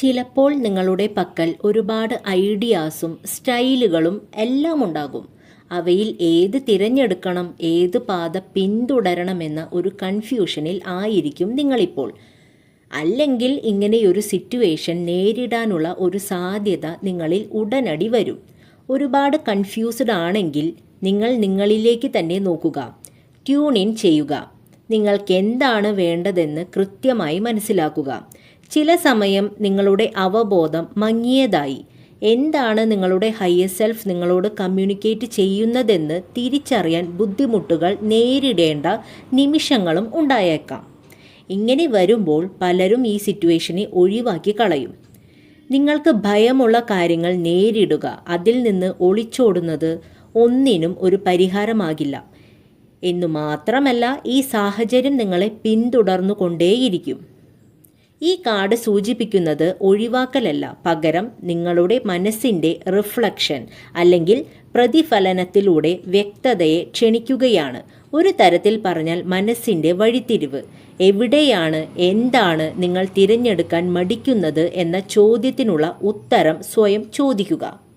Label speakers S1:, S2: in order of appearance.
S1: ചിലപ്പോൾ നിങ്ങളുടെ പക്കൽ ഒരുപാട് ഐഡിയാസും സ്റ്റൈലുകളും എല്ലാം ഉണ്ടാകും അവയിൽ ഏത് തിരഞ്ഞെടുക്കണം ഏത് പാത പിന്തുടരണമെന്ന ഒരു കൺഫ്യൂഷനിൽ ആയിരിക്കും നിങ്ങളിപ്പോൾ. അല്ലെങ്കിൽ ഇങ്ങനെയൊരു സിറ്റുവേഷൻ നേരിടാനുള്ള ഒരു സാധ്യത നിങ്ങളിൽ ഉടനടി വരും. ഒരുപാട് കൺഫ്യൂസ്ഡ് ആണെങ്കിൽ നിങ്ങൾ നിങ്ങളിലേക്ക് തന്നെ നോക്കുക. ട്യൂൺ ഇൻ ചെയ്യുക. നിങ്ങൾക്ക് എന്താണ് വേണ്ടതെന്ന് കൃത്യമായി മനസ്സിലാക്കുക. ചില സമയം നിങ്ങളുടെ അവബോധം മങ്ങിയതായി. എന്താണ് നിങ്ങളുടെ ഹയർ സെൽഫ് നിങ്ങളോട് കമ്മ്യൂണിക്കേറ്റ് ചെയ്യുന്നതെന്ന് തിരിച്ചറിയാൻ ബുദ്ധിമുട്ടുകൾ നേരിടേണ്ട നിമിഷങ്ങളും ഉണ്ടായേക്കാം. ഇങ്ങനെ വരുമ്പോൾ പലരും ഈ സിറ്റുവേഷനെ ഒഴിവാക്കി കളയും. നിങ്ങൾക്ക് ഭയമുള്ള കാര്യങ്ങൾ നേരിടുക. അതിൽ നിന്ന് ഒളിച്ചോടുന്നത് ഒന്നിനും ഒരു പരിഹാരമാകില്ല. എന്നു മാത്രമല്ല ഈ സാഹചര്യം നിങ്ങളെ പിന്തുടർന്നു കൊണ്ടേയിരിക്കും ഈ കാർഡ് സൂചിപ്പിക്കുന്നത് ഒഴിവാക്കലല്ല പകരം നിങ്ങളുടെ മനസ്സിന്റെ റിഫ്ലക്ഷൻ അല്ലെങ്കിൽ പ്രതിഫലനത്തിലൂടെ വ്യക്തതയെ ക്ഷണിക്കുകയാണ്. ഒരു തരത്തിൽ പറഞ്ഞാൽ മനസ്സിന്റെ വഴിത്തിരിവ്. എവിടെയാണ് എന്താണ് നിങ്ങൾ തിരഞ്ഞെടുക്കാൻ മടിക്കുന്നത് എന്ന ചോദ്യത്തിനുള്ള ഉത്തരം സ്വയം ചോദിക്കുക.